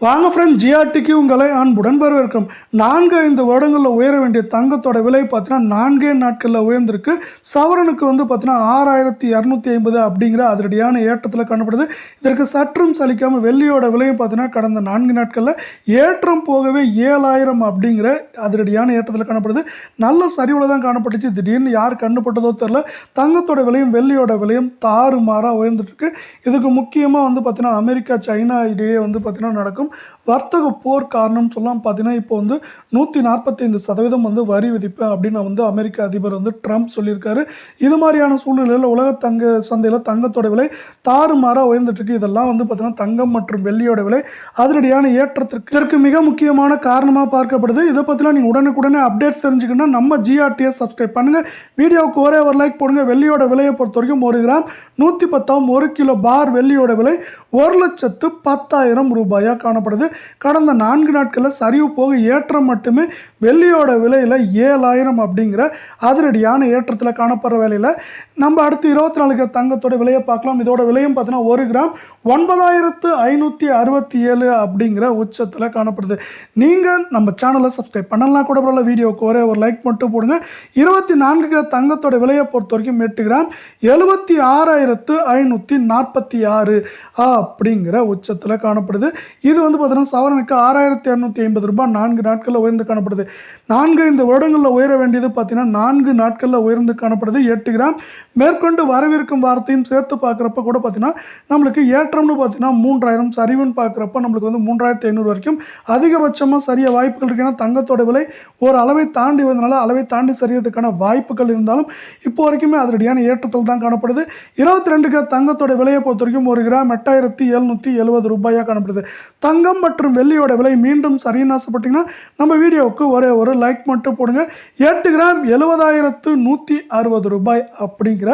வாங்க ஃப்ரெண்ட் ஜிஆர்டிக்கு உங்களை அன்புடன் வரவேற்கும் நான்கு ஐந்து வருடங்களில் உயர வேண்டிய தங்கத்தோட விலை பார்த்தீங்கன்னா நான்கே நாட்களில் உயர்ந்திருக்கு. சவரனுக்கு வந்து பார்த்தீங்கன்னா ஆறாயிரத்தி இரநூத்தி ஐம்பது அப்படிங்கிற அதிரடியான ஏற்றத்தில் காணப்படுது. இதற்கு சற்றும் சலிக்காமல் வெள்ளியோட விலையும் பார்த்தீங்கன்னா கடந்த நான்கு நாட்களில் ஏற்றம் போகவே ஏழாயிரம் அப்படிங்கிற அதிரடியான ஏற்றத்தில் காணப்படுது. நல்ல சரிவில் தான் காணப்பட்டுச்சு. திடீர்னு யார் கண்டுபட்டதோ தெரில தங்கத்தோட விலையும் வெள்ளியோட விலையும் தாறுமாறாக உயர்ந்துட்டுருக்கு இதுக்கு முக்கியமாக வந்து பார்த்தீங்கன்னா அமெரிக்கா சைனா இடையே வந்து பார்த்தீங்கன்னா நடக்கும் வர்த்தக போர் காரணம் சொல்லலாம் பார்த்தீங்கன்னா இப்போ வந்து நூற்றி நாற்பத்தைந்து சதவீதம் வந்து வரி விதிப்பேன் அப்படின்னு வந்து அமெரிக்க அதிபர் வந்து ட்ரம்ப் சொல்லியிருக்காரு. இது மாதிரியான சூழ்நிலையில் உலக தங்க சந்தையில் தங்கத்தோட விலை தாறுமாறாக உயர்ந்துட்டுருக்கு இதெல்லாம் வந்து பார்த்தீங்கன்னா தங்கம் மற்றும் வெள்ளியோட விலை அதிரடியான ஏற்றத்திற்கு இதற்கு மிக முக்கியமான காரணமாக பார்க்கப்படுது. இதை பற்றிலாம் நீங்கள் உடனுக்குடனே அப்டேட்ஸ் தெரிஞ்சுக்கணும்னா நம்ம ஜிஆர்டிஎஸ் சப்ஸ்கிரைப் பண்ணுங்கள் வீடியோவுக்கு ஒரே ஒரு லைக் போடுங்க. வெள்ளியோட விலையை பொறுத்த வரைக்கும் ஒரு கிராம் நூற்றி பத்தாம் ஒரு கிலோ பார் வெள்ளியோட விலை ஒரு லட்சத்து பத்தாயிரம் ரூபாயாக காணப்படுது. கடந்த நான்கு நாட்களில் சரிவு போக ஏற்றம் மட்டுமே வெள்ளியோட விலையில் ஏழாயிரம் அப்படிங்கிற அதிரடியான ஏற்றத்தில் காணப்படுற வேலையில். நம்ம அடுத்து இருபத்தி நாலு கிராம் தங்கத்தோட விலையை பார்க்கலாம். இதோட விலையும் பார்த்தீங்கன்னா ஒரு கிராம் ஒன்பதாயிரத்து ஐநூற்றி அறுபத்தி ஏழு அப்படிங்கிற உச்சத்தில் காணப்படுது. நீங்கள் நம்ம சேனலை சப்ஸ்கிரைப் பண்ணலாம் கூட பரவாயில்ல. வீடியோவுக்கு ஒரே ஒரு லைக் மட்டும் போடுங்க. இருபத்தி நான்கு கிராம் தங்கத்தோட விலையை பொறுத்த வரைக்கும் எட்டு கிராம் எழுபத்தி ஆறாயிரத்து ஐநூற்றி நாற்பத்தி ஆறு அப்படிங்கிற உச்சத்தில் காணப்படுது. இது வந்து பார்த்தீங்கன்னா சவரனுக்கு ஆறாயிரத்தி இரநூத்தி ஐம்பது ரூபாய் நான்கு நாட்களில் உயர்ந்து காணப்படுது. நான்கு இந்த வருடங்களில் உயர வேண்டியது பார்த்தீங்கன்னா நான்கு நாட்களில் உயர்ந்து காணப்படுது. எட்டு கிராம் மேற்கொண்டு வரவிருக்கும் வாரத்தையும் சேர்த்து பார்க்குறப்ப கூட பார்த்தீங்கன்னா நம்மளுக்கு ஏற்றம்னு பார்த்தீங்கன்னா மூன்றாயிரம் சரிவுன்னு பார்க்குறப்ப நம்மளுக்கு வந்து மூன்றாயிரத்தி ஐநூறு வரைக்கும் அதிகபட்சமாக சரிய வாய்ப்புகள் இருக்கு. ஏன்னா தங்கத்தோட விலை ஒரு அளவை தாண்டி வந்தனால அளவை தாண்டி சரியறதுக்கான வாய்ப்புகள் இருந்தாலும் இப்போ வரைக்குமே அதிரடியான ஏற்றத்தில் தான் காணப்படுது. இருபத்தி ரெண்டு கிராம் தங்கத்தோட விலையை பொறுத்த வரைக்கும் ஒரு கிராம் எட்டாயிரத்தி எழுநூற்றி எழுபது ரூபாயாக காணப்படுது. தங்கம் மற்றும் வெள்ளியோட விலை மீண்டும் சரின்னு ஆசைப்பட்டீங்கன்னா நம்ம வீடியோவுக்கு ஒரே ஒரு லைக் மட்டும் போடுங்க. எட்டு கிராம் எழுபதாயிரத்து நூற்றி அறுபது ரூபாய் அப்படிங்கிற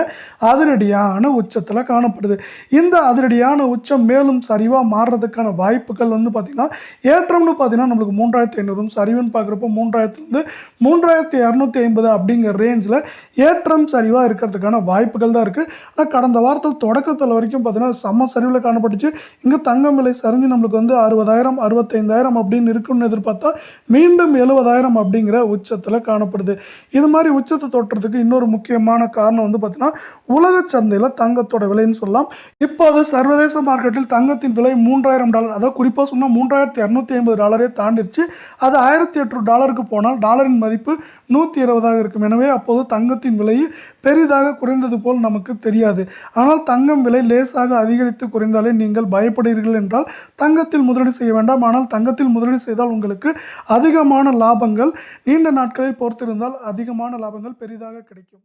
அதிரடியான உச்சத்தில் காணப்படுது. இந்த அதிரடியான உச்சம் மேலும் சரிவாக மாறுறதுக்கான வாய்ப்புகள் வந்து பார்த்திங்கன்னா ஏற்றம்னு பார்த்தீங்கன்னா நம்மளுக்கு மூன்றாயிரத்தி ஐநூறும் சரிவுன்னு பார்க்குறப்போ மூன்றாயிரத்துலேருந்து மூன்றாயிரத்தி இரநூத்தி ஐம்பது அப்படிங்கிற ரேஞ்சில் ஏற்றம் சரிவாக இருக்கிறதுக்கான வாய்ப்புகள் தான் இருக்குது ஆனால் கடந்த வாரத்தில் தொடக்கத்தில் வரைக்கும் பார்த்தீங்கன்னா செம்ம சரிவில் காணப்பட்டுச்சு. இங்கே தங்கம் விலை சரிஞ்சு நம்மளுக்கு வந்து அறுபதாயிரம் அறுபத்தைந்தாயிரம் அப்படின்னு இருக்குன்னு எதிர்பார்த்தா மீண்டும் எழுபதாயிரம் அப்படிங்கிற உச்சத்தில் காணப்படுது. இது மாதிரி உச்சத்தை தொட்டுறதுக்கு இன்னொரு முக்கியமான காரணம் வந்து பார்த்தீங்கன்னா உலக சந்தையில் தங்கத்தோட விலைன்னு சொல்லலாம். இப்போது சர்வதேச மார்க்கெட்டில் தங்கத்தின் விலை மூன்றாயிரம் டாலர். அதாவது குறிப்பாக சொன்னால் மூன்றாயிரத்தி இரநூத்தி ஐம்பது டாலரே தாண்டிடுச்சு அது ஆயிரத்தி எட்நூறு டாலருக்கு போனால் டாலரின் மதிப்பு நூற்றி இருபதாக இருக்கும். எனவே அப்போது தங்கத்தின் விலை பெரிதாக குறைந்தது போல் நமக்கு தெரியாது. ஆனால் தங்கம் விலை லேசாக அதிகரித்து குறைந்தாலே நீங்கள் பயப்படுகிறீர்கள் என்றால் தங்கத்தில் முதலீடு செய்ய வேண்டாம். ஆனால் தங்கத்தில் முதலீடு செய்தால் உங்களுக்கு அதிகமான லாபங்கள் நீண்ட நாட்களில் பொறுத்திருந்தால் அதிகமான லாபங்கள் பெரிதாக கிடைக்கும்.